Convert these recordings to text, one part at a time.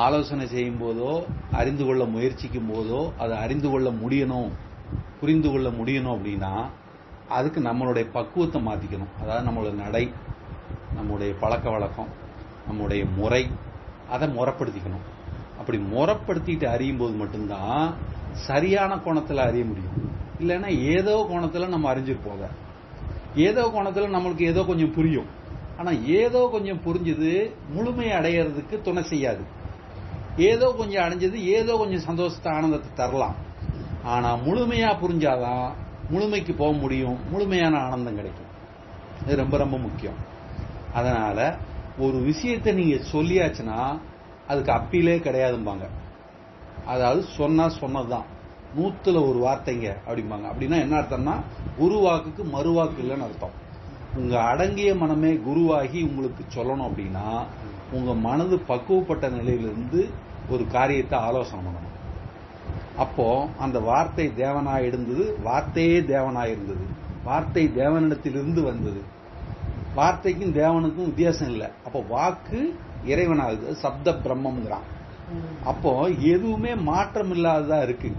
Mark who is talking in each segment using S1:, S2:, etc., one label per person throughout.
S1: ஆலோசனை செய்யும் போதோ அறிந்து கொள்ள முயற்சிக்கும் போதோ அதை அறிந்து கொள்ள முடியணும் புரிந்து கொள்ள முடியணும் அப்படின்னா அதுக்கு நம்மளுடைய பக்குவத்தை மாத்திக்கணும். அதாவது நம்மளோட நடை நம்முடைய பழக்க வழக்கம் நம்முடைய முறை அதை முறைப்படுத்திக்கணும். அப்படி முறைப்படுத்திட்டு அறியும் போது மட்டும்தான் சரியான கோணத்தில் அறிய முடியும். இல்லைன்னா ஏதோ கோணத்தில் நம்ம அறிஞ்சிருப்போம் அதை ஏதோ கோணத்தில் நம்மளுக்கு ஏதோ கொஞ்சம் புரியும். ஆனால் ஏதோ கொஞ்சம் புரிஞ்சது முழுமையை அடையிறதுக்கு துணை செய்யாது. ஏதோ கொஞ்சம் அடைஞ்சது ஏதோ கொஞ்சம் சந்தோஷத்தை ஆனந்தத்தை தரலாம். ஆனா முழுமையா புரிஞ்சாதான் முழுமைக்கு போக முடியும். முழுமையான ஆனந்தம் கிடைக்கும். இது ரொம்ப ரொம்ப முக்கியம். அதனால ஒரு விஷயத்தை நீங்க சொல்லியாச்சுன்னா அதுக்கு அப்பீலே கிடையாதும்பாங்க. அதாவது சொன்னா சொன்னதுதான். நூத்துல ஒரு வார்த்தைங்க அப்படிம்பாங்க. அப்படின்னா என்ன அர்த்தம்னா ஒரு வாக்குக்கு மறுவாக்கு இல்லைன்னு அர்த்தம். உங்க அடங்கிய மனமே குருவாகி உங்களுக்கு சொல்லணும் அப்படின்னா உங்க மனது பக்குவப்பட்ட நிலையிலிருந்து ஒரு காரியத்தை ஆலோசனை பண்ணணும். அப்போ அந்த வார்த்தை தேவனாய் இருந்தது வார்த்தையே தேவனாய் இருந்தது. வார்த்தை தேவனிடத்திலிருந்து வந்தது. வார்த்தைக்கும் தேவனுக்கும் வித்தியாசம் இல்லை. அப்போ வாக்கு இறைவனாகுது சப்த பிரம்மம்ங்கிறான். அப்போ எதுவுமே மாற்றம் இல்லாததா இருக்கு.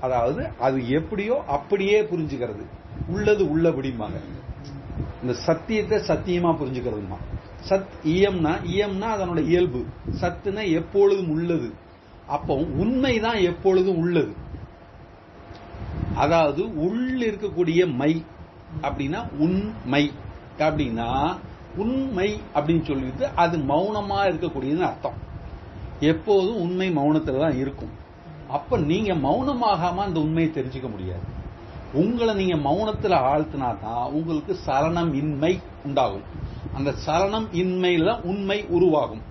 S1: அதாவது அது எப்படியோ அப்படியே புரிஞ்சுக்கிறது. உள்ளது உள்ளபடிமாங்க இந்த சத்தியத்தை சத்தியமா புரிஞ்சுக்கிறதுமா. சத் இயம்னா இயம்னா அதனோட இயல்பு. சத்துனா எப்பொழுதும் உள்ளது. அப்போ உண்மைதான் எப்பொழுதும் உள்ளது. அதாவது உள்ள இருக்கக்கூடிய மை அப்படின்னா உண்மை. அப்படின்னா உண்மை அப்படின்னு சொல்லிட்டு அது மௌனமா இருக்கக்கூடியதுன்னு அர்த்தம். எப்போதும் உண்மை மௌனத்துல தான் இருக்கும். அப்ப நீங்க மௌனமாகாம அந்த உண்மையை தெரிஞ்சுக்க முடியாது. உங்களை நீங்க மௌனத்துல ஆழ்த்தினா தான் உங்களுக்கு சலனம் இன்மை உண்டாகும். அந்த சலனம் இன்மையில தான் உண்மை உருவாகும்.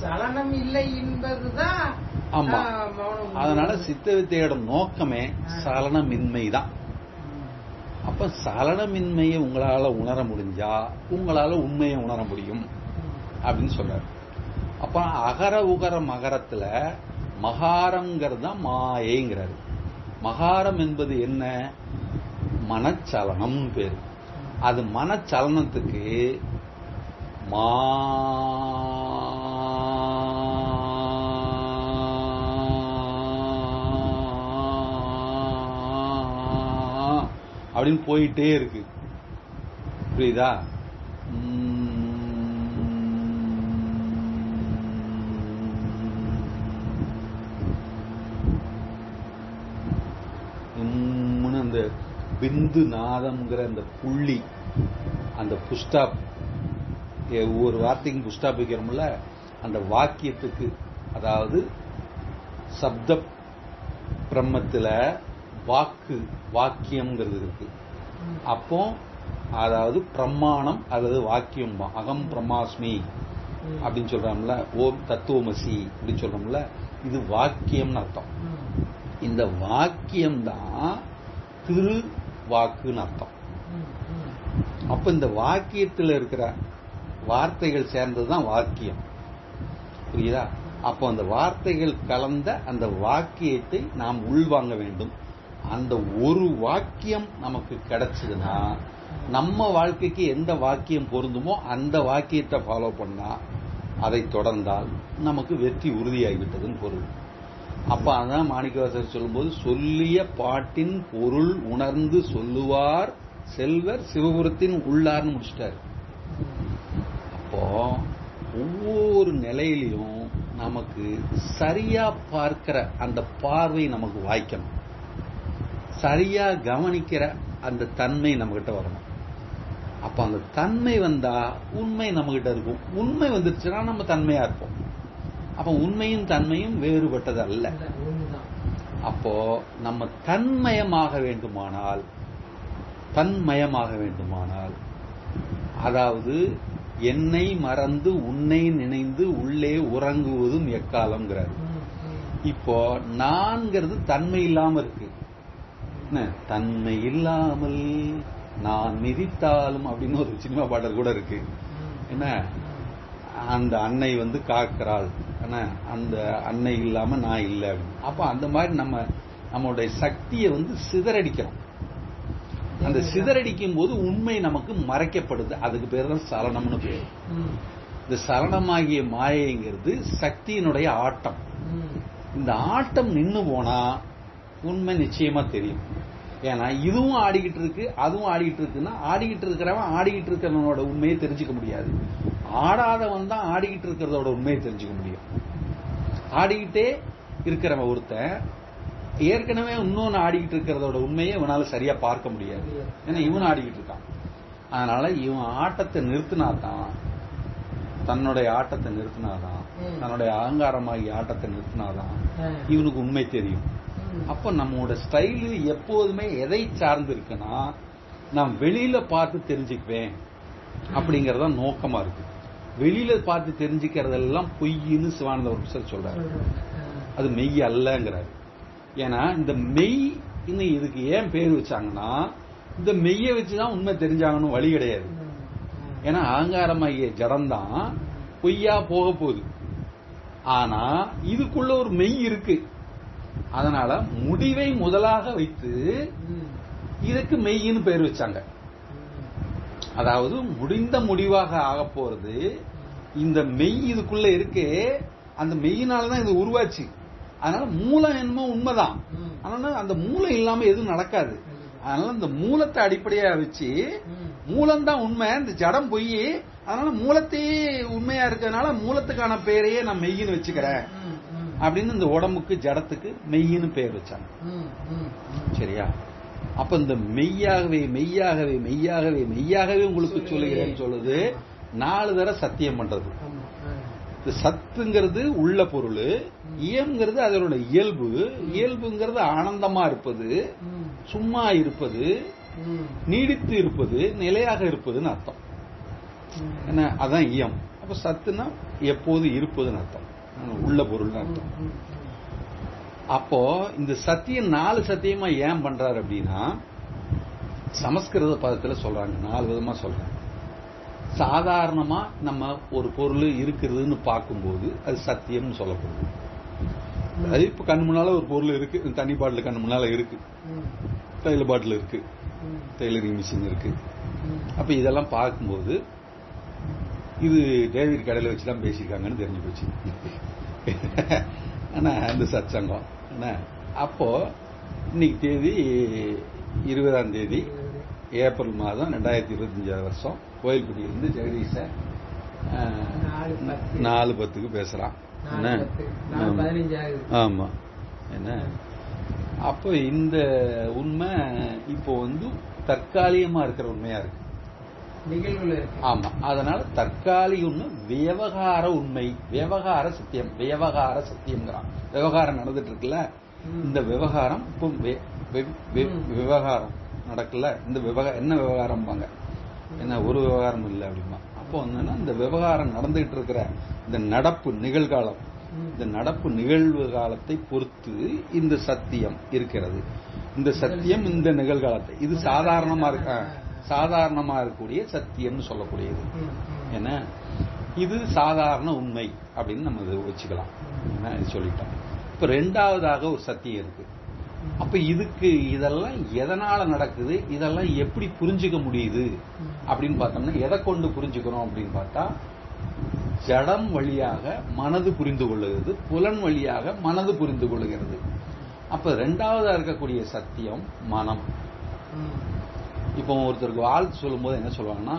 S2: சலனம் இல்லை என்பதுதான்
S1: ஆமா. அதனால சித்த வித்தையோட நோக்கமே சலனமின்மை தான் அப்ப சலனமின்மையை உங்களால உணர முடிஞ்சா உங்களால உண்மையை உணர முடியும் அப்படின்னு சொல்றாரு. அப்ப அகர உகர மகரத்துல மகாரங்கிறது தான் மாயைங்கிறாரு. மகாரம் என்பது என்ன? மனச்சலனம் பேரு. அது மனச்சலனத்துக்கு மா அப்படின்னு போயிட்டே இருக்கு. புரியுதா உம்முன்னு அந்த பிந்து நாதம்ங்கிற அந்த புள்ளி அந்த புஷ்டாப் ஒவ்வொரு வார்த்தைக்கும் புஷ்டாப் வைக்கிறோம்ல அந்த வாக்கியத்துக்கு அதாவது சப்த பிரம்மத்துல வாக்கு வாக்கியம்ங்கிறது இருக்கு அப்போ அதாவது பிரமாணம் அல்லது வாக்கியம் அகம் பிரம்மாஸ்மி அப்படின்னு சொல்றோம்ல ஓம் தத்துவமசி அப்படின்னு சொல்றோம்ல இது வாக்கியம்னு அர்த்தம். இந்த வாக்கியம் தான் திரு வாக்குன்னு அர்த்தம். அப்ப இந்த வாக்கியத்தில் இருக்கிற வார்த்தைகள் சேர்ந்ததுதான் வாக்கியம். புரியுதா? அப்போ அந்த வார்த்தைகள் கலந்த அந்த வாக்கியத்தை நாம் உள்வாங்க வேண்டும். அந்த ஒரு வாக்கியம் நமக்கு கிடைச்சதுன்னா நம்ம வாழ்க்கைக்கு எந்த வாக்கியம் பொருந்துமோ அந்த வாக்கியத்தை ஃபாலோ பண்ணா அதை தொடர்ந்தால் நமக்கு வெற்றி உறுதியாகிவிட்டதுன்னு பொருள். அப்ப அதான் மாணிக்கவாசர் சொல்லும்போது சொல்லிய பாட்டின் பொருள் உணர்ந்து சொல்லுவார் செல்வர் சிவபுரத்தின் உள்ளார்னு முடிச்சிட்டாரு. அப்போ ஒவ்வொரு நிலையிலையும் நமக்கு சரியா பார்க்கிற அந்த பார்வை நமக்கு வாய்க்கணும். சரியா கவனிக்கிற அந்த தன்மை நம்மகிட்ட வரணும். அப்ப அந்த தன்மை வந்தா உண்மை நம்மகிட்ட இருக்கும். உண்மை வந்துருச்சுன்னா நம்ம தன்மையா இருப்போம். அப்ப உண்மையும் தன்மையும் வேறுபட்டது அல்ல அப்போ நம்ம தன்மயமாக வேண்டுமானால் தன்மயமாக வேண்டுமானால் அதாவது என்னை மறந்து உன்னை நினைந்து உள்ளே உறங்குவதும் எக்காலம்ங்கிறாரு. இப்போ நான்கிறது தன்மை இல்லாம இருக்கு. என்ன? தன்மை இல்லாமல் நான் மிதித்தாலும் அப்படின்னு ஒரு சினிமா பாடல் கூட இருக்கு. என்ன? அந்த அன்னை வந்து காக்கிறாள். என்ன அந்த அன்னை இல்லாம நான் இல்லை அப்படின்னு. அப்ப அந்த மாதிரி நம்ம நம்மளுடைய சக்தியை வந்து சிதறடிக்கிறோம். அந்த சிதறடிக்கும் போது உண்மை நமக்கு மறைக்கப்படுது. அதுக்கு பேர் தான் சலனம்னு பேர். இந்த சலனமாகிய மாயைங்கிறது சக்தியினுடைய ஆட்டம். இந்த ஆட்டம் நின்னு போனா உண்மை நிச்சயமா தெரியும். ஏன்னா இதுவும் ஆடிக்கிட்டு இருக்கு அதுவும் ஆடிக்கிட்டு இருக்குன்னா ஆடிக்கிட்டு இருக்கிறவன் ஆடிக்கிட்டு இருக்கிறவனோட உண்மையை தெரிஞ்சுக்க முடியாது ஆடாதவன் தான் ஆடிக்கிட்டு இருக்கிறதோட உண்மையை தெரிஞ்சுக்க முடியும் ஆடிக்கிட்டே இருக்கிறவன் ஒருத்தன் ஏற்கனவே இன்னொன்னு ஆடிக்கிட்டு இருக்கிறதோட உண்மையை இவனால சரியா பார்க்க முடியாது ஏன்னா இவன் ஆடிக்கிட்டு இருக்கான் அதனால இவன் ஆட்டத்தை நிறுத்தினாதான் தன்னுடைய ஆட்டத்தை நிறுத்தினாதான். தன்னுடைய அகங்காரமாகி ஆட்டத்தை நிறுத்தினாதான். இவனுக்கு உண்மை தெரியும். அப்ப நம்மளோட ஸ்டைலு எப்போதுமே எதை சார்ந்து இருக்குன்னா நான் வெளியில பார்த்து தெரிஞ்சுக்குவேன் அப்படிங்கறத நோக்கமா இருக்கு. வெளியில பார்த்து தெரிஞ்சுக்கிறதெல்லாம் பொய்ன்னு சிவானந்த சார் சொல்றாரு. அது மெய் அல்லங்கிறாரு. ஏன்னா இந்த மெய் இன்னும் இதுக்கு ஏன் பேர் வச்சாங்கன்னா இந்த மெய்யை வச்சுதான் உண்மை தெரிஞ்சாங்கன்னு வழி கிடையாது. ஏன்னா அகங்காரமாகிய ஜடம்தான் பொய்யா போக போகுது. ஆனா இதுக்குள்ள ஒரு மெய் இருக்கு. அதனால முடிவை முதலாக வைத்து. இதுக்கு மெய்ன்னு பேர் வச்சாங்க. அதாவது முடிந்த முடிவாக ஆக போறது இந்த மெய் இதுக்குள்ள இருக்கே அந்த மெய்யினாலதான் இது உருவாச்சு. அதனால மூலம் என்னமோ உண்மைதான். ஆனா அந்த மூலம் இல்லாம எதுவும் நடக்காது. அதனால இந்த மூலத்தை அடிப்படையா வச்சு. மூலம் தான் உண்மை. இந்த ஜடம் பொய். அதனால மூலத்தையே உண்மையா இருக்கிறதுனால மூலத்துக்கான பேரையே நான் மெய்யின்னு வச்சுக்கிறேன். அப்படின்னு இந்த உடம்புக்கு ஜடத்துக்கு மெய்யின்னு பேர் வச்சாங்க. சரியா? அப்ப இந்த மெய்யாகவே மெய்யாகவே மெய்யாகவே மெய்யாகவே உங்களுக்கு சொல்லுகிறேன்னு சொல்லுது. நாலு தடவை சத்தியம் பண்றது. இந்த சத்துங்கிறது உள்ள பொருள் இயம்ங்கிறது அதனோட இயல்பு. இயல்புங்கிறது ஆனந்தமா இருப்பது. சும்மா இருப்பது. நீடித்து இருப்பது நிலையாக இருப்பதுன்னு அர்த்தம். என்ன? அதான் இயம். அப்ப சத்துனா எப்போது இருப்பதுன்னு அர்த்தம். உள்ள
S2: ம்.
S1: அப்போ இந்த சத்தியம் நாலு சத்தியமா ஏன் பண்றாரு அப்படின்னா சமஸ்கிருத பதத்துல சொல்றாங்க நாலு விதமா சொல்றாங்க சாதாரணமா நம்ம ஒரு பொருள் இருக்கிறதுன்னு பார்க்கும்போது அது சத்தியம்னு சொல்லப்படுது அது இப்ப கண்ணு முன்னால ஒரு பொருள் இருக்கு தண்ணி பாட்டில் கண்ணு முன்னால இருக்கு. தைல பாட்டில் இருக்கு. டெய்லரிங் மிஷின் இருக்கு. அப்ப இதெல்லாம் பார்க்கும்போது இது டேவிட் கடையில் வச்சு தான் பேசியிருக்காங்கன்னு தெரிஞ்சு போச்சு ஆனா அந்த சத்சங்கம் என்ன அப்போ இன்னைக்கு தேதி இருபதாம் தேதி ஏப்ரல் மாதம் ரெண்டாயிரத்தி இருபத்தஞ்சாவது வருஷம் கோயில்பட்டியிலிருந்து ஜெகதீஷன் அஹ்,
S2: நாலு பத்து.
S1: நாலு பத்துக்கு பேசுறான் என்ன
S2: நாலு பத்து. நாலு
S1: ஆமா.
S2: பதினஞ்சு ஆகுது.
S1: ஆமா என்ன அப்போ இந்த உண்மை இப்போ வந்து தற்காலிகமா இருக்கிற உண்மையா இருக்கு
S2: நிகழ்வுல இருக்கு
S1: ஆமா. அதனால தற்காலிக உண்மை விவகார உண்மை விவகார சத்தியம் விவகார சத்தியம்ங்கிறான். விவகாரம் நடந்துட்டு இருக்குல்ல. இந்த விவகாரம் இப்போ. விவகாரம் நடக்கல. இந்த விவகாரம் என்ன விவகாரம்பாங்க என்ன ஒரு விவகாரம் இல்லை அப்படிமா அப்போ என்னன்னா இந்த விவகாரம் நடந்துகிட்டு இருக்கிற இந்த நடப்பு நிகழ்காலம். இந்த நடப்பு நிகழ்வு காலத்தை பொறுத்து இந்த சத்தியம் இருக்கிறது. இந்த சத்தியம் இந்த நிகழ்காலத்தை. இது சாதாரணமா இருக்க. சாதாரணமா இருக்கக்கூடிய சத்தியம்னு சொல்லக்கூடியது. என்ன? இது சாதாரண உண்மை அப்படின்னு நம்ம இதை வச்சுக்கலாம். இது சொல்லிட்டோம். இப்ப ரெண்டாவதாக ஒரு சத்தியம் இருக்கு. அப்ப இதுக்கு இதெல்லாம் எதனால நடக்குது? இதெல்லாம் எப்படி புரிஞ்சுக்க முடியுது? அப்படின்னு பார்த்தோம்னா எதை கொண்டு புரிஞ்சுக்கிறோம் அப்படின்னு பார்த்தா ஜடம் வழியாக மனது புரிந்து கொள்ளுகிறது புலன் வழியாக மனது புரிந்து கொள்ளுகிறது அப்ப ரெண்டாவதா இருக்கக்கூடிய சத்தியம் மனம். இப்போ ஒருத்தருக்கு வாழ்த்து சொல்லும்போது என்ன சொல்லுவாங்கன்னா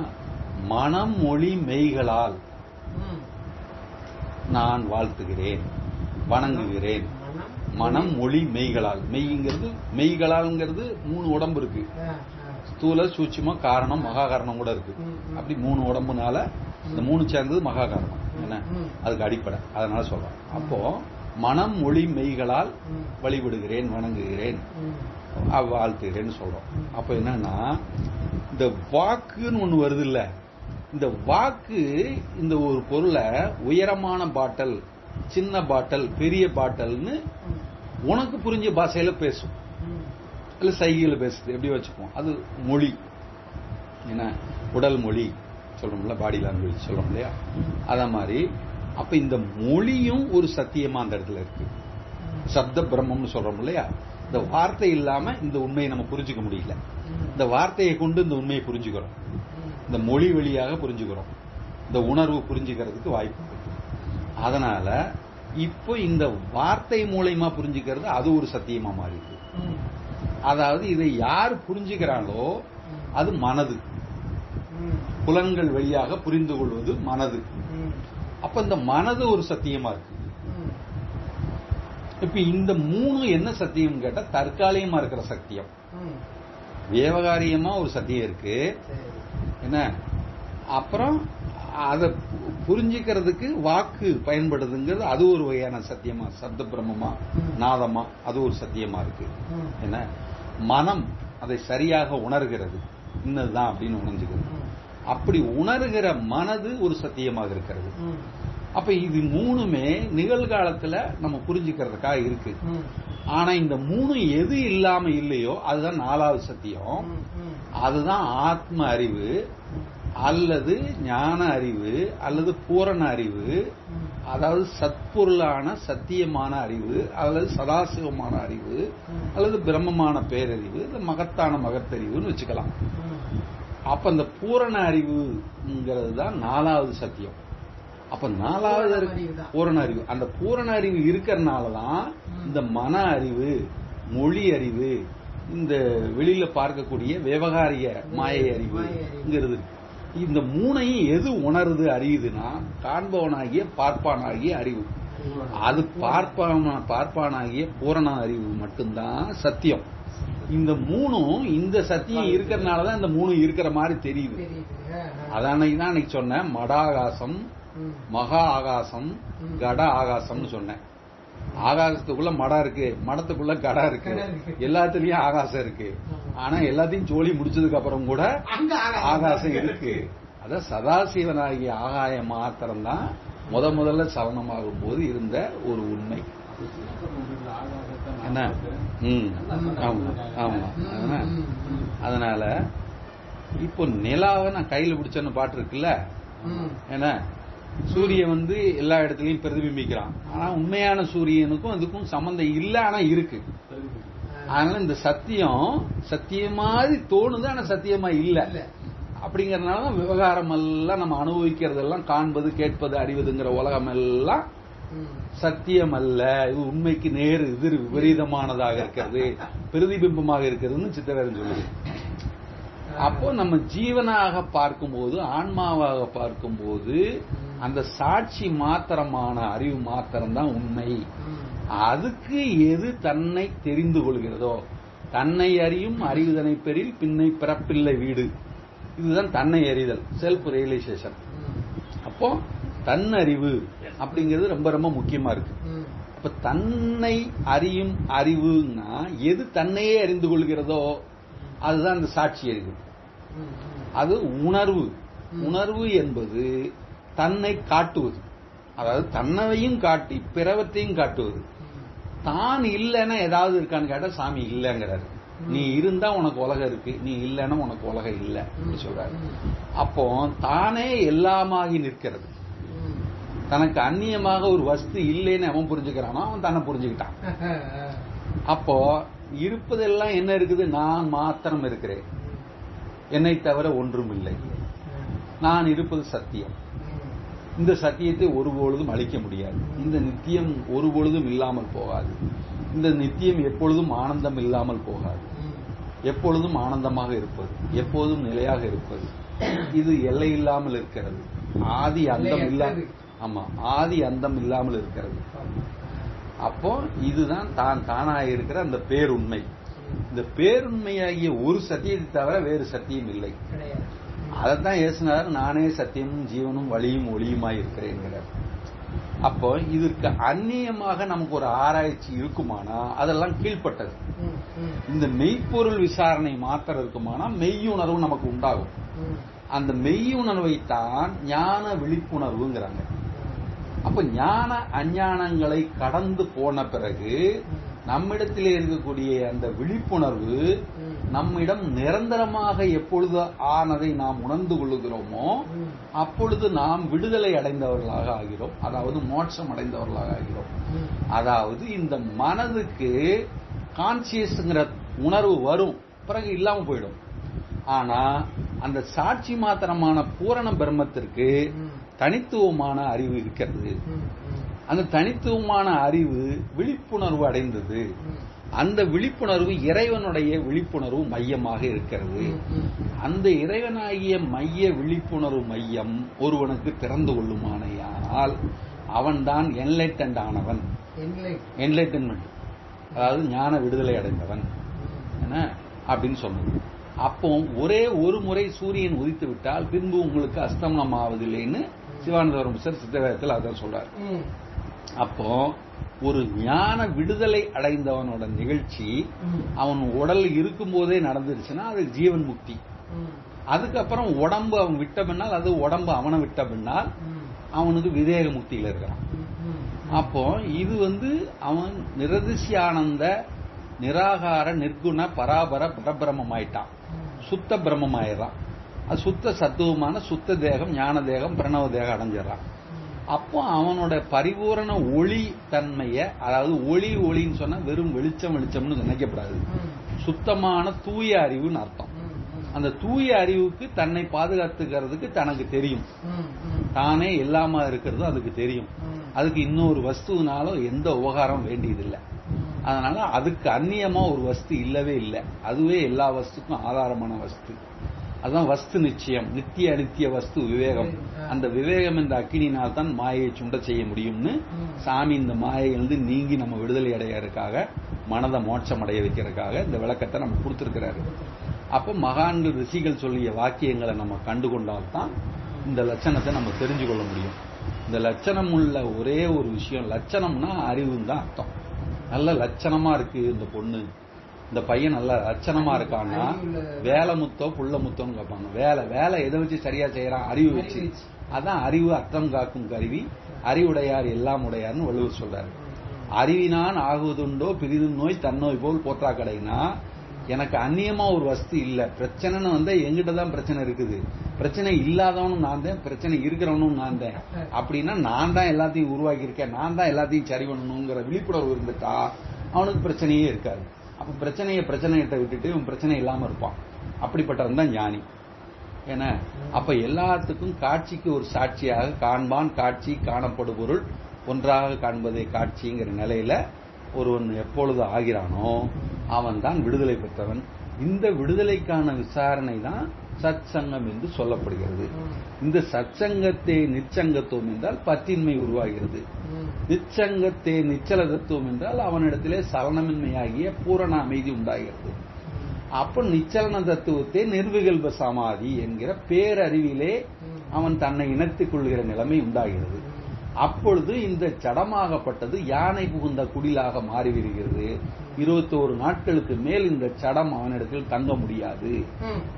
S1: மனம் மொழி மெய்களால். நான் வாழ்த்துகிறேன் வணங்குகிறேன்
S2: மனம்.
S1: மொழி மெய்களால் மெய்ங்கிறது மெய்களால்ங்கிறது மூணு உடம்பு இருக்கு. ஸ்தூல சூட்சும காரணம் மகா காரணம் கூட இருக்கு. அப்படி மூணு உடம்புனால இந்த மூணு சேர்ந்தது மகா காரணம் என்ன. அதுக்கு அடிப்படை அதனால சொல்றேன் அப்போ மனம் மொழி மெய்களால். வழிபடுகிறேன் வணங்குகிறேன் வாழ்த்துகிறேன்னு சொல்றோம். அப்ப என்னன்னா இந்த வாக்குன்னு ஒண்ணு வருது இல்ல இந்த வாக்கு இந்த ஒரு பொருளை உயரமான பாட்டல் சின்ன பாட்டல் பெரிய பாட்டல்னு உனக்கு புரிஞ்ச பாஷையில பேசும். இல்ல சைகையில பேசுது. எப்படி வச்சுப்போம்? அது மொழி. என்ன? உடல் மொழி. சொல்றோம்ல பாடி லாங்குவேஜ் சொல்றோம் இல்லையா? அத மாதிரி அப்ப இந்த மொழியும் ஒரு சத்தியமா அந்த இடத்துல இருக்கு. சப்த பிரம்மம்னு சொல்றோம் இல்லையா? இந்த வார்த்தை இல்லாம இந்த உண்மையை நம்ம புரிஞ்சுக்க முடியல. இந்த வார்த்தையை கொண்டு இந்த உண்மையை புரிஞ்சுக்கிறோம். இந்த மொழி வழியாக புரிஞ்சுக்கிறோம். இந்த உணர்வு புரிஞ்சுக்கிறதுக்கு வாய்ப்பு அதனால இப்போ இந்த வார்த்தை மூலயமா புரிஞ்சுக்கிறது அது ஒரு சத்தியமா மாறிடுது. அதாவது இதை யார் புரிஞ்சுக்கிறாங்களோ அது மனது.
S2: ம்.
S1: புலன்கள் வழியாக புரிந்து கொள்வது மனது. அப்ப இந்த மனது ஒரு சத்தியமா இருக்கு. இப்ப இந்த மூணு என்ன சத்தியம் கேட்டா தற்காலிகமா இருக்கிற சத்தியம். விவகாரியமா ஒரு சத்தியம் இருக்கு. என்ன? அப்புறம் அதை புரிஞ்சுக்கிறதுக்கு வாக்கு பயன்படுதுங்கிறது அது ஒரு வகையான சத்தியமா? சப்த பிரம்மமா. நாதமா? அது ஒரு சத்தியமா இருக்கு. என்ன? மனம் அதை சரியாக உணர்கிறது. இன்னதுதான் அப்படின்னு உணர்ந்துக்கிறது
S2: ம்.
S1: அப்படி உணர்கிற மனது ஒரு சத்தியமாக இருக்கிறது. அப்ப இது மூணுமே நிகழ்காலத்துல நம்ம புரிஞ்சுக்கிறதுக்காக இருக்கு. ஆனா இந்த மூணு எது இல்லாம இல்லையோ அதுதான் நாலாவது சத்தியம். அதுதான் ஆத்ம அறிவு அல்லது ஞான அறிவு அல்லது பூரண அறிவு. அதாவது சத்பொருளான சத்தியமான அறிவு அல்லது சதாசிவமான அறிவு. அல்லது பிரம்மமான பேரறிவு மகத்தான மகத்தறிவுன்னு வச்சுக்கலாம். அப்ப இந்த பூரண அறிவுங்கிறது தான் நாலாவது சத்தியம் அப்ப நாலாவது
S2: பூரண அறிவு தான்.
S1: பூரண அறிவு அந்த பூரண அறிவு இருக்கிறதுனால தான்
S2: ம்.
S1: இந்த மன அறிவு மொழி அறிவு இந்த வெளியில பார்க்கக்கூடிய விவகாரிய மாயை அறிவு
S2: மாயை அறிவு.
S1: இங்கிறது இந்த மூணையும் எது உணருது அறியுதுன்னா காண்பவனாகிய பார்ப்பானாகிய அறிவு அது பார்ப்பான பார்ப்பானாகிய பூரண அறிவு மட்டும்தான் சத்தியம் இந்த மூணும் இந்த சத்தியம் இருக்கிறதுனால தான் இந்த மூணு இருக்கிற மாதிரி தெரியுது. அதானே தான் அன்னைக்கு சொன்னேன் மடாகாசம். மகா ஆகாசம். கட ஆகாசம்னு சொன்னேன். ஆகாசத்துக்குள்ள மடம் இருக்கு. மடத்துக்குள்ள கட இருக்கு. எல்லாத்துலயும் ஆகாசம் இருக்கு. ஆனா எல்லாத்தையும் ஜோலி முடிச்சதுக்கு அப்புறம் கூட
S2: ஆகாசம்
S1: இருக்கு. அத சதாசிவனாகிய ஆகாயம் மாத்திரம் தான் முத முதல்ல சலனமாகும் போது இருந்த ஒரு உண்மை. என்ன? ம். ஆமா. ஆமா.
S2: ம்,
S1: அதனால இப்போ நிலாவை நான் கையில பிடிச்சேன்னு பாட்டு இருக்குல்ல?
S2: ம்.
S1: சூரியன் வந்து எல்லா இடத்துலயும் பிரதிபிம்பிக்கிறான் ஆனா உண்மையான சூரியனுக்கும் அதுக்கும் சம்பந்தம் இல்ல ஆனா இருக்கு அதனால இந்த சத்தியம் சத்தியம் மாதிரி தோணுது ஆனா சத்தியமா
S2: இல்ல.
S1: அப்படிங்கறதுனால தான் விவகாரம் எல்லாம் நம்ம அனுபவிக்கிறதெல்லாம் காண்பது கேட்பது அறிவதுங்கிற உலகம் எல்லாம். சத்தியம் அல்ல இது உண்மைக்கு நேர் எதிர் விபரீதமானதாக இருக்கிறது பிரதிபிம்பமாக இருக்கிறதுன்னு சித்தவேரன் சொல்லுது அப்போ நம்ம ஜீவனாக பார்க்கும்போது ஆன்மாவாக பார்க்கும்போது அந்த சாட்சி மாத்திரமான அறிவு மாத்திரம்தான் உண்மை. அதுக்கு எது தன்னை தெரிந்து கொள்கிறதோ தன்னை அறியும் அறிவுதனை பெறில் பின்னை பிறப்பில்லை வீடு. இதுதான் தன்னை அறிதல் செல்ஃப் ரியலைசேஷன் அப்போ தன்னறிவு அப்படிங்கிறது ரொம்ப ரொம்ப முக்கியமா இருக்கு.
S2: ம்.
S1: அப்ப தன்னை அறியும் அறிவுன்னா எது தன்னையே அறிந்து கொள்கிறதோ அதுதான் அந்த சாட்சி அறிவு அது உணர்வு. உணர்வு என்பது தன்னை காட்டுவது. அதாவது தன்னையும் காட்டி பிறவத்தையும் காட்டுவது. தான் இல்லைன்னா ஏதாவது இருக்கான்னு கேட்டா சாமி இல்லைங்கிறாரு. நீ இருந்தா உனக்கு உலகம் இருக்கு. நீ இல்லைன்னா உனக்கு உலகம் இல்லை. அப்படி சொல்றாரு. அப்போ தானே எல்லாமாகி நிற்கிறது. தனக்கு அந்நியமாக ஒரு வஸ்து இல்லைன்னு அவன் புரிஞ்சுக்கிறானோ அவன் தன்னை புரிஞ்சுக்கிட்டான். அப்போ இருப்பதெல்லாம் என்ன இருக்குது? நான் மாத்திரம் இருக்கிறேன். என்னை தவிர ஒன்றும் இல்லை நான் இருப்பது சத்தியம். இந்த சத்தியத்தை ஒருபொழுதும் அழிக்க முடியாது. இந்த நித்தியம் ஒருபொழுதும் இல்லாமல் போகாது. இந்த நித்தியம் எப்பொழுதும் ஆனந்தம் இல்லாமல் போகாது. எப்பொழுதும் ஆனந்தமாக இருப்பது எப்போதும் நிலையாக இருப்பது. இது எல்லை இல்லாமல் இருக்கிறது. ஆதி அந்தம் இல்லாமல். ஆமா ஆதி அந்தம் இல்லாமல் இருக்கிறது. அப்போ இதுதான் தான் தானாக இருக்கிற அந்த பேருண்மை. இந்த பேருண்மையாகிய ஒரு சத்தியத்தை தவிர வேறு சத்தியம் இல்லை. அதைத்தான் ஏசுனார் நானே சத்தியமும் ஜீவனும் வழியும் ஒளியுமாய் இருக்கிறேங்கிறார் அப்போ இதற்கு அந்நியமாக நமக்கு ஒரு ஆராய்ச்சி இருக்குமானா அதெல்லாம்
S2: ம்,
S1: இந்த மெய்ப்பொருள் விசாரணை மாத்திரம் இருக்குமானா மெய்யுணர்வு நமக்கு உண்டாகும். அந்த மெய்யுணர்வை தான் ஞான விழிப்புணர்வுங்கிறாங்க. அப்ப ஞான அஞ்ஞானங்களை கடந்து போன பிறகு நம்மிடத்திலே இருக்கக்கூடிய அந்த விழிப்புணர்வு நம்மிடம் நிரந்தரமாக எப்பொழுது ஆனதை நாம் உணர்ந்து கொள்ளுகிறோமோ அப்பொழுது நாம் விடுதலை அடைந்தவர்களாக ஆகிறோம். அதாவது மோட்சம் அடைந்தவர்களாக ஆகிறோம். அதாவது இந்த மனதுக்கு கான்சியஸ்ங்கிற உணர்வு வரும். பிறகு இல்லாம போயிடும். ஆனா அந்த சாட்சி மாத்திரமான பூரண பிரம்மத்திற்கு தனித்துவமான அறிவு இருக்கிறது. அந்த தனித்துவமான அறிவு விழிப்புணர்வு அடைந்தது. அந்த விழிப்புணர்வு இறைவனுடைய விழிப்புணர்வு மையமாக இருக்கிறது. அந்த இறைவனாகிய மைய விழிப்புணர்வு மையம் ஒருவனுக்கு திறந்து கொள்ளுமானையானால் அவன்தான் என்லைட்டன்ட் ஆனவன். என்லைட்டன்மெண்ட் அதாவது ஞான விடுதலை அடைந்தவன். என்ன? அப்படின்னு சொன்னது அப்போ ஒரே ஒரு முறை சூரியன் உதித்து விட்டால் பின்பு உங்களுக்கு அஸ்தமனம் ஆவதில்லைன்னு சிவானந்தவரம் சார் சித்தவேதத்தில் அதான் சொல்றாரு. அப்போ ஒரு ஞான விடுதலை அடைந்தவனோட நிகழ்ச்சி அவன் உடல் இருக்கும்போதே நடந்துருச்சுன்னா அது ஜீவன் முக்தி. அதுக்கப்புறம் உடம்பு அவன் விட்ட பின்னால் அது உடம்பு அவனை விட்ட பின்னால் அவனுக்கு விதேக முக்தியில இருக்கிறான். அப்போ இது வந்து அவன் நிரதிசியானந்த நிராகார நிர்குண பராபர பரபிரமம் ஆயிட்டான் சுத்த பிரம்மம் ஆயிடுறான் அது சுத்த சத்துவமான சுத்த தேகம் ஞான தேகம் பிரணவ தேகம் அடைஞ்சிடறான். அப்போ அவனோட பரிபூரண ஒளி தன்மைய அதாவது ஒளி ஒளின்னு சொன்னா வெறும் வெளிச்சம் வெளிச்சம்னு நினைக்கப்படாது. சுத்தமான தூய அறிவுன்னு அர்த்தம். அந்த தூய அறிவுக்கு தன்னை பாதுகாத்துக்கிறதுக்கு தனக்கு தெரியும். தானே இல்லாம இருக்கிறதும் அதுக்கு தெரியும். அதுக்கு இன்னொரு வஸ்துனாலும் எந்த உபகாரம் வேண்டியதில்லை. அதனால அதுக்கு அந்நியமா ஒரு வஸ்து இல்லவே இல்லை. அதுவே எல்லா வஸ்துக்கும் ஆதாரமான வஸ்து. அதுதான் வஸ்து நிச்சயம் நித்திய அனித்திய வஸ்து விவேகம். அந்த விவேகம் என்ற அக்கினினால் தான் மாயையை சுண்ட செய்ய முடியும்னு சாமி இந்த மாயையிலிருந்து நீங்கி நம்ம விடுதலை அடையறதுக்காக மனதை மோட்சம் அடைய வைக்கிறதுக்காக இந்த விளக்கத்தை நம்ம கொடுத்திருக்கிறாரு. அப்போ மகான்கள் ரிஷிகள் சொல்லிய வாக்கியங்களை நம்ம கண்டுகொண்டால்தான் இந்த லட்சணத்தை நம்ம தெரிஞ்சு கொள்ள முடியும். இந்த லட்சணம் உள்ள ஒரே ஒரு விஷயம் லட்சணம்னா அறிவுன்னு தான் அர்த்தம். நல்ல லட்சணமா இருக்கு இந்த பொண்ணு. இந்த பையன் நல்ல லட்சணமா இருக்கான்னா வேலை முத்தோ புள்ள முத்தோன்னு கேட்பாங்க. வேலை வேலை எதை வச்சு சரியா செய்யறான்? அறிவு வச்சு. அதான் அறிவு அர்த்தம் காக்கும் கருவி. அறிவுடையார் எல்லாம் உடையார்னு வள்ளுவர் சொல்றாரு. அறிவினான் ஆகுவதுண்டோ பிரிது நோய் தன்னோய் போல் போற்றா கடைனா எனக்கு அந்நியமா ஒரு வஸ்து இல்ல. பிரச்சனைன்னு வந்து எங்கிட்ட தான் பிரச்சனை இருக்குது. பிரச்சனை இல்லாதவனும் நான் தான் பிரச்சனை இருக்கிறவனும் நான் தான். அப்படின்னா நான் தான் எல்லாத்தையும் உருவாக்கி இருக்கேன் நான் தான் எல்லாத்தையும் சரி பண்ணணுங்கிற விழிப்புணர்வு இருந்துட்டா அவனுக்கு பிரச்சனையே இருக்காது. அப்போ பிரச்சனையை பிரச்சனையிட்ட விட்டுட்டு இவன் பிரச்சனை இல்லாம இருப்பான். அப்படிப்பட்டவன் தான் ஞானி. ஏன்னா அப்ப எல்லாத்துக்கும் காட்சிக்கு ஒரு சாட்சியாக காண்பான் காட்சி காணப்படும் பொருள் ஒன்றாக காண்பதே காட்சிங்கிற நிலையில ஒருவன் எப்பொழுது ஆகிறானோ அவன் தான் விடுதலை பெற்றவன். இந்த விடுதலைக்கான விசாரணை தான் சத் சங்கம் என்று சொல்லப்படுகிறது. இந்த சச்சங்கத்தே நிச்சங்கத்துவம் என்றால் பற்றின்மை உருவாகிறது. நிச்சங்கத்தே நிச்சல தத்துவம் என்றால் அவனிடத்திலே சலனமின்மையாகிய பூரண அமைதி உண்டாகிறது. அப்ப நிச்சலன தத்துவத்தை நிர்விகல்ப சமாதி என்கிற பேரறிவிலே அவன் தன்னை இணைத்துக் கொள்கிற நிலைமை உண்டாகிறது. அப்பொழுது இந்த சடமாகப்பட்டது யானை புகுந்த குடிலாக மாறிவிடுகிறது. இருபத்தோரு நாட்களுக்கு மேல் இந்த சடம் அவனிடத்தில் தங்க முடியாது.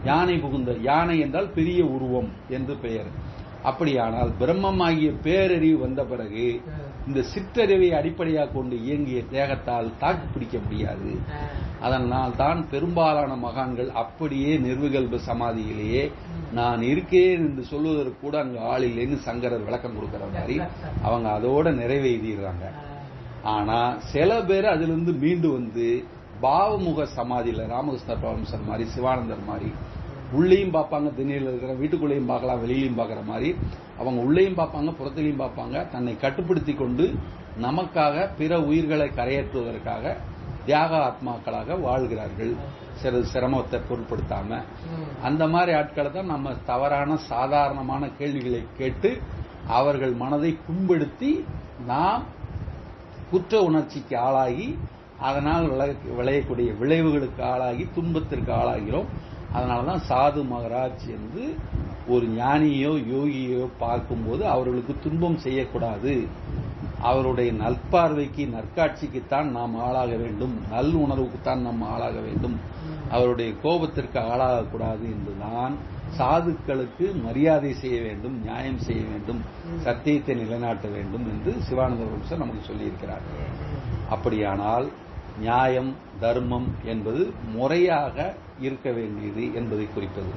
S1: யானை புகுந்த யானை என்றால் பெரிய உருவம் என்று பெயர். அப்படியானால் பிரம்மமாகிய பேரறிவு வந்த பிறகு இந்த சிற்றறிவை அடிப்படையாக கொண்டு இயங்கிய தேகத்தால் தாக்கு பிடிக்க முடியாது. அதனால் தான் பெரும்பாலான மகான்கள் அப்படியே நிர்விகல்ப சமாதியிலேயே நான் இருக்கேன் என்று சொல்வதற்கு கூட அங்கு ஆள் இல்லைன்னு சங்கரர் விளக்கம் கொடுக்கிற மாதிரி அவங்க அதோட நிறைவேறிடுறாங்க ஆனா சில பேர் அதிலிருந்து மீண்டு வந்து பாவமுக சமாதியில ராமகிருஷ்ண பரமசர் மாதிரி சிவானந்தர் மாதிரி உள்ளேயும் பார்ப்பாங்க திண்ணையில் இருக்கிற வீட்டுக்குள்ளேயும் பார்க்கலாம் வெளியிலையும் பார்க்குற மாதிரி. அவங்க உள்ளேயும் பார்ப்பாங்க புறத்திலையும் பார்ப்பாங்க. தன்னை கட்டுப்படுத்தி கொண்டு நமக்காக பிற உயிர்களை கரையேற்றுவதற்காக தியாக ஆத்மாக்களாக வாழ்கிறார்கள். சிறு சிரமத்தை பொருட்படுத்தாம. அந்த மாதிரி ஆட்களை தான் நம்ம தவறான சாதாரணமான கேள்விகளை கேட்டு அவர்கள் மனதை புண்படுத்தி நாம் குற்ற உணர்ச்சிக்கு ஆளாகி அதனால் விளையக்கூடிய விளைவுகளுக்கு ஆளாகி துன்பத்திற்கு ஆளாகிறோம். அதனால தான் சாது மகராஜ் என்று ஒரு ஞானியோ யோகியோ பார்க்கும்போது அவர்களுக்கு துன்பம் செய்யக்கூடாது. அவருடைய நற்பார்வைக்கு நற்காட்சிக்குத்தான் நாம் ஆளாக வேண்டும். நல் உணர்வுக்குத்தான் நாம் ஆளாக வேண்டும். அவருடைய கோபத்திற்கு ஆளாகக்கூடாது என்றுதான் சாதுக்களுக்கு மரியாதை செய்ய வேண்டும் நியாயம் செய்ய வேண்டும் சத்தியத்தை நிலைநாட்ட வேண்டும் என்று சிவானந்த வம்சர் நமக்கு சொல்லியிருக்கிறார். அப்படியானால் நியாயம் தர்மம் என்பது முறையாக இருக்க வேண்டியது என்பதை குறிப்பது.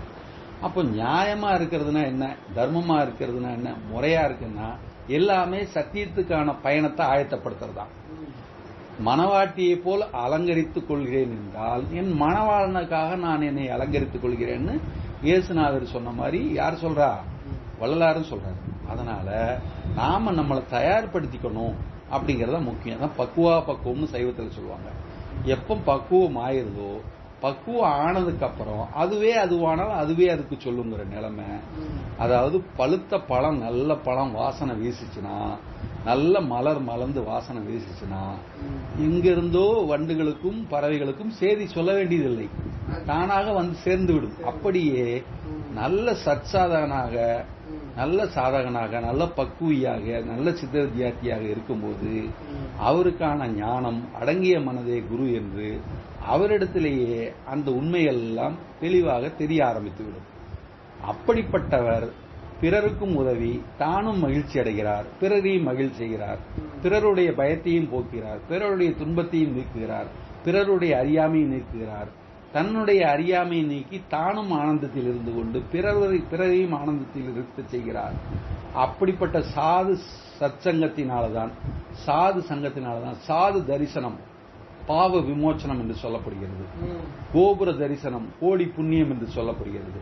S1: அப்போ நியாயமா இருக்கிறதுனா என்ன? தர்மமா இருக்கிறதுனா என்ன? முறையா இருக்குன்னா எல்லாமே சத்தியத்துக்கான பயணத்தை ஆயத்தப்படுத்துறது தான் மணவாட்டியை போல் அலங்கரித்துக் கொள்கிறேன் என்றால் என் மனவாளனுக்காக நான் என்னை அலங்கரித்துக் கொள்கிறேன்னு இயேசுநாதர் சொன்ன மாதிரி யார் சொல்றா? வள்ளலாரும் சொல்றாரு. அதனால நாம நம்மளை தயார்படுத்திக்கணும் அப்படிங்கறத முக்கியம். தான் பக்குவா பக்குவம்னு சைவத்தில் சொல்லுவாங்க. எப்போ பக்குவம் ஆயிருதோ பக்குவம் ஆனதுக்கு அப்புறம் அதுவே அதுவானாலும் அதுவே அதுக்கு சொல்லுங்கிற நிலைமை அதாவது பழுத்த பழம் நல்ல பழம் வாசனை வீசிச்சுன்னா நல்ல மலர் மலர்ந்து வாசனை வீசிச்சுன்னா
S2: ம்.
S1: இங்கிருந்தோ வண்டுகளுக்கும் பறவைகளுக்கும் செய்தி சொல்ல வேண்டியதில்லை தானாக வந்து சேர்ந்து விடும் அப்படியே நல்ல சற்சாதகனாக நல்ல சாதகனாக நல்ல பக்குவியாக நல்ல சித்த வித்தியார்த்தியாக இருக்கும்போது. அவருக்கான ஞானம் அடங்கிய மனதே குரு என்று அவரிடத்திலேயே அந்த உண்மையெல்லாம் தெளிவாக தெரிய ஆரம்பித்துவிடும் அப்படிப்பட்டவர் பிறருக்கும் உதவி தானும் மகிழ்ச்சி அடைகிறார் பிறரையும் மகிழ்ச்சி செய்கிறார் பிறருடைய பயத்தையும் போக்குகிறார் பிறருடைய துன்பத்தையும் நீக்குகிறார் பிறருடைய அறியாமையை நீக்குகிறார் தன்னுடைய அறியாமையை நீக்கி தானும் ஆனந்தத்தில் இருந்து கொண்டு பிறரை பிறரையும் ஆனந்தத்தில் இருக்க செய்கிறார். அப்படிப்பட்ட சாது சற்சங்கத்தினால்தான் சாது சங்கத்தினால்தான் சாது தரிசனம் பாவ விமோச்சனம் என்று சொல்லப்படுகிறது. கோபுர தரிசனம் கோடி புண்ணியம் என்று சொல்லப்படுகிறது.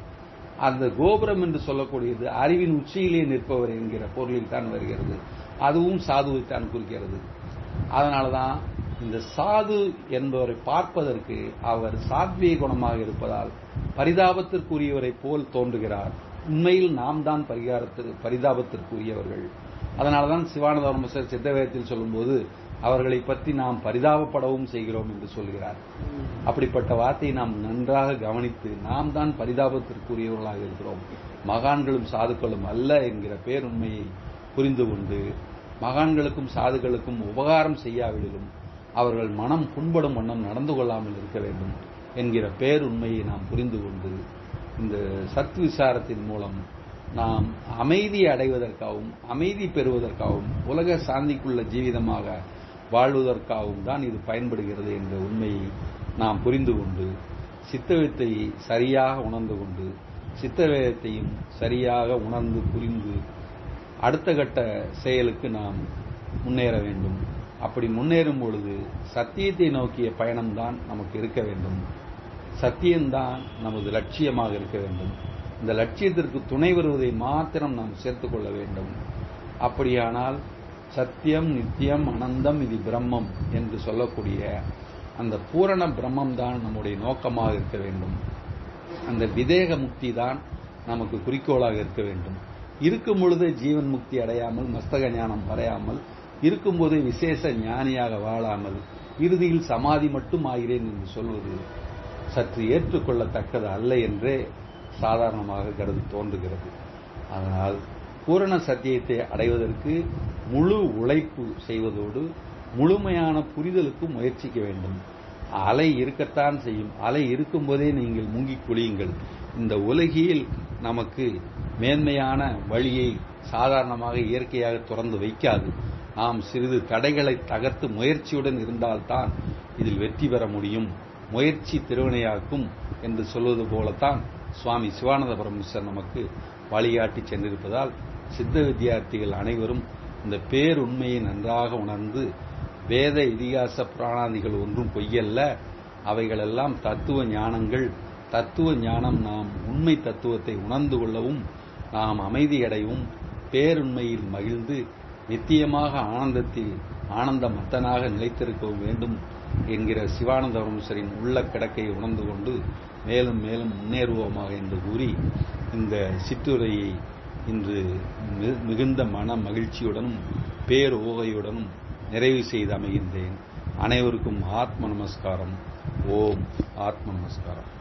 S1: அந்த கோபுரம் என்று சொல்லக்கூடியது அறிவின் உச்சியிலே நிற்பவர் என்கிற பொருளில் தான் வருகிறது. அதுவும் சாதுவை தான் குறிக்கிறது. அதனாலதான் இந்த சாது என்பவரை பார்ப்பதற்கு அவர் சாத்விய குணமாக இருப்பதால் பரிதாபத்திற்குரியவரை போல் தோன்றுகிறார். உண்மையில் நாம் தான் பரிகாரத்திற்கு பரிதாபத்திற்குரியவர்கள். அதனாலதான் சிவானந்தவர்மசர் சித்தவேதத்தில் சொல்லும்போது அவர்களை பற்றி நாம் பரிதாபப்படவும் செய்கிறோம் என்று சொல்கிறார். அப்படிப்பட்ட வார்த்தையை நாம் நன்றாக கவனித்து நாம் தான் பரிதாபத்திற்குரியவர்களாக இருக்கிறோம். மகான்களும் சாதுக்களும் அல்ல என்கிற பேருண்மையை புரிந்து கொண்டு மகான்களுக்கும் சாதுகளுக்கும் உபகாரம் செய்யாவிடலும் அவர்கள் மனம் புண்படும் வண்ணம் நடந்து கொள்ளாமல் இருக்க வேண்டும் என்கிற பேருண்மையை நாம் புரிந்து கொண்டு இந்த சத் விசாரத்தின் மூலம் நாம் அமைதி அடைவதற்காகவும் அமைதி பெறுவதற்காகவும் உலக சாந்திக்குள்ள ஜீவிதமாக வாழ்வதற்காகவும் தான் இது பயன்படுகிறது என்ற உண்மையை நாம் புரிந்து கொண்டு சித்தவித்தை சரியாக உணர்ந்து கொண்டு சித்தவேதத்தையும் சரியாக உணர்ந்து புரிந்து அடுத்த கட்ட செயலுக்கு நாம் முன்னேற வேண்டும். அப்படி முன்னேறும் பொழுது சத்தியத்தை நோக்கிய பயணம்தான் நமக்கு இருக்க வேண்டும். சத்தியம்தான் நமது லட்சியமாக இருக்க வேண்டும். இந்த லட்சியத்திற்கு துணை வருவதை மாத்திரம் நாம் சேர்த்துக் கொள்ள வேண்டும். அப்படியானால் சத்தியம் நித்தியம் அனந்தம் இது பிரம்மம் என்று சொல்லக்கூடிய அந்த பூரண பிரம்மம் தான் நம்முடைய நோக்கமாக இருக்க வேண்டும். அந்த விதேக முக்தி தான் நமக்கு குறிக்கோளாக இருக்க வேண்டும். இருக்கும் பொழுது ஜீவன் முக்தி அடையாமல் மஸ்தக ஞானம் வரையாமல் இருக்கும்போது விசேஷ ஞானியாக வாழாமல் இறுதியில் சமாதி மட்டும் ஆகிறேன் என்று சொல்வது சற்று ஏற்றுக்கொள்ளத்தக்கது அல்ல என்றே சாதாரணமாக கருது தோன்றுகிறது. அதனால் பூரண சத்தியத்தை அடைவதற்கு முழு உழைப்பு செய்வதோடு முழுமையான புரிதலுக்கு முயற்சிக்க வேண்டும். அலை இருக்கத்தான் செய்யும். அலை இருக்கும்போதே நீங்கள் முங்கிக் குளியுங்கள். இந்த உலகில் நமக்கு மேன்மையான வழியை சாதாரணமாக இயற்கையாக திறந்து வைக்காது. நாம் சிறிது தடைகளை தகர்த்து முயற்சியுடன் இருந்தால்தான் இதில் வெற்றி பெற முடியும். முயற்சி திருவினையாக்கும் என்று சொல்வது போலத்தான் சுவாமி சிவானந்த பரமேஸ்வர் நமக்கு வழிகாட்டி சென்றிருப்பதால் சித்த வித்தியார்த்திகள் அனைவரும் இந்த பேருண்மையை நன்றாக உணர்ந்து வேத இதிகாச புராணாதிகள் ஒன்றும் பொய்யல்ல. அவைகளெல்லாம் தத்துவ ஞானங்கள். தத்துவ ஞானம் நாம் உண்மை தத்துவத்தை உணர்ந்து கொள்ளவும் நாம் அமைதியடையவும் பேருண்மையில் மகிழ்ந்து நித்தியமாக ஆனந்தத்தில் ஆனந்த மத்தனாக நிலைத்திருக்கவும் வேண்டும் என்கிற சிவானந்த உள்ள கிடக்கை உணர்ந்து கொண்டு மேலும் மேலும் முன்னேறுவோமாக என்று கூறி இந்த சிற்றுரையை இன்று மிகுந்த மன மகிழ்ச்சியுடனும் பேரோகையுடனும் நிறைவு செய்து அமைகின்றேன். அனைவருக்கும் ஆத்ம நமஸ்காரம். ஓம் ஆத்ம நமஸ்காரம்.